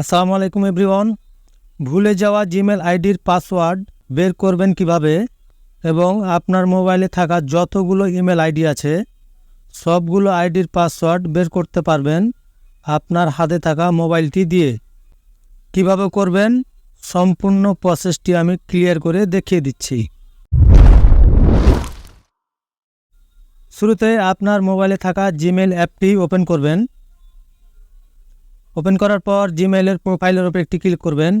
আসসালামু আলাইকুম এভরিওয়ান। ভুলে যাওয়া জিমেল আইডির পাসওয়ার্ড বের করবেন কীভাবে? এবং আপনার মোবাইলে থাকা যতগুলো ইমেল আইডি আছে, সবগুলো আইডির পাসওয়ার্ড বের করতে পারবেন আপনার হাতে থাকা মোবাইলটি দিয়ে। কীভাবে করবেন? সম্পূর্ণ প্রসেসটি আমি ক্লিয়ার করে দেখিয়ে দিচ্ছি। শুরুতে আপনার মোবাইলে থাকা জিমেল অ্যাপটি ওপেন করবেন। ওপেন করার পর জিমেলের প্রোফাইলের উপর একটি ক্লিক করবেন।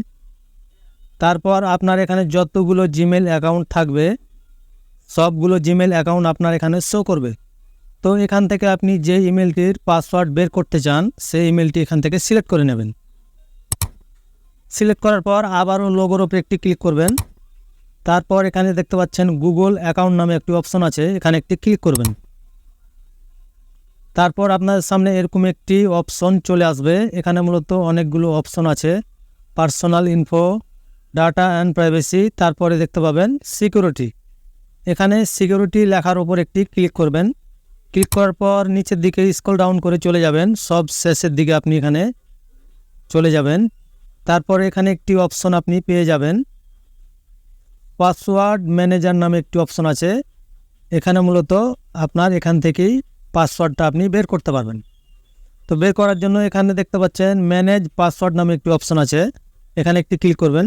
তারপর আপনার এখানে যতগুলো জিমেল অ্যাকাউন্ট থাকবে, সবগুলো জিমেল অ্যাকাউন্ট আপনার এখানে শো করবে। তো এখান থেকে আপনি যে ইমেলটির পাসওয়ার্ড বের করতে চান, সেই ইমেলটি এখান থেকে সিলেক্ট করে নেবেন। সিলেক্ট করার পর আবারও লোগোর উপর একটি ক্লিক করবেন। তারপর এখানে দেখতে পাচ্ছেন গুগল অ্যাকাউন্ট নামে একটি অপশন আছে, এখানে একটি ক্লিক করবেন। তারপর আপনার সামনে এরকম একটি অপশন চলে আসবে। এখানে মূলত অনেকগুলো অপশন আছে। Personal info, data and privacy, তারপরে দেখতে পাবেন সিকিউরিটি। এখানে সিকিউরিটি লেখার উপর একটি ক্লিক করবেন। ক্লিক করার পর নিচের দিকে স্ক্রল ডাউন করে চলে যাবেন। সব শেষের দিকে আপনি এখানে চলে যাবেন। তারপরে এখানে একটি অপশন আপনি পেয়ে যাবেন। পাসওয়ার্ড ম্যানেজার নামে একটি অপশন আছে। এখানে মূলত আপনার এখান থেকেই পাসওয়ার্ডটা আপনি বের করতে পারবেন। তো বের করার জন্য এখানে দেখতে পাচ্ছেন ম্যানেজ পাসওয়ার্ড নামে একটি অপশন আছে। এখানে একটি ক্লিক করবেন।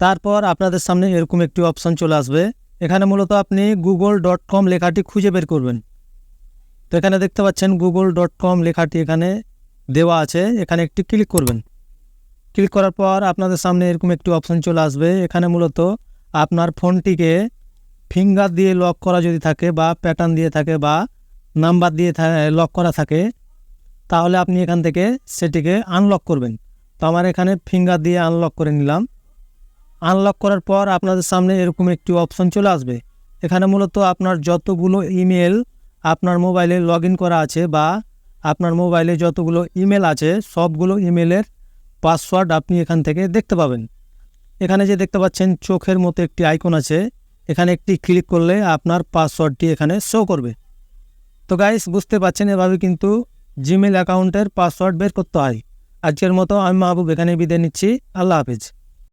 তারপর আপনাদের সামনে এরকম একটি অপশন চলে আসবে। এখানে মূলত আপনি গুগল ডট কম লেখাটি খুঁজে বের করবেন। তো এখানে দেখতে পাচ্ছেন গুগল ডট কম লেখাটি এখানে দেওয়া আছে। এখানে একটি ক্লিক করবেন। ক্লিক করার পর আপনাদের সামনে এরকম একটি অপশন চলে আসবে। এখানে মূলত আপনার ফোনটিকে ফিঙ্গার দিয়ে লক করা যদি থাকে বা প্যাটার্ন দিয়ে থাকে বা নাম্বার দিয়ে লক করা থাকে, তাহলে আপনি এখান থেকে সেটিকে আনলক করবেন। তো আমার এখানে ফিঙ্গার দিয়ে আনলক করে নিলাম। আনলক করার পর আপনাদের সামনে এরকম একটি অপশন চলে আসবে। এখানে মূলত আপনার যতগুলো ইমেল আপনার মোবাইলে লগ করা আছে বা আপনার মোবাইলে যতগুলো ইমেল আছে, সবগুলো ইমেলের পাসওয়ার্ড আপনি এখান থেকে দেখতে পাবেন। এখানে যে দেখতে পাচ্ছেন, চোখের মতো একটি আইকন আছে। এখানে একটি ক্লিক করলে আপনার পাসওয়ার্ডটি এখানে শো করবে। তো গাইস বুঝতে পারছেন এভাবে কিন্তু জিমেল অ্যাকাউন্টের পাসওয়ার্ড বের করতে হয়। আজকের মতো আমি মাহবুব এখানে বিদায় নিচ্ছি। আল্লাহ হাফিজ।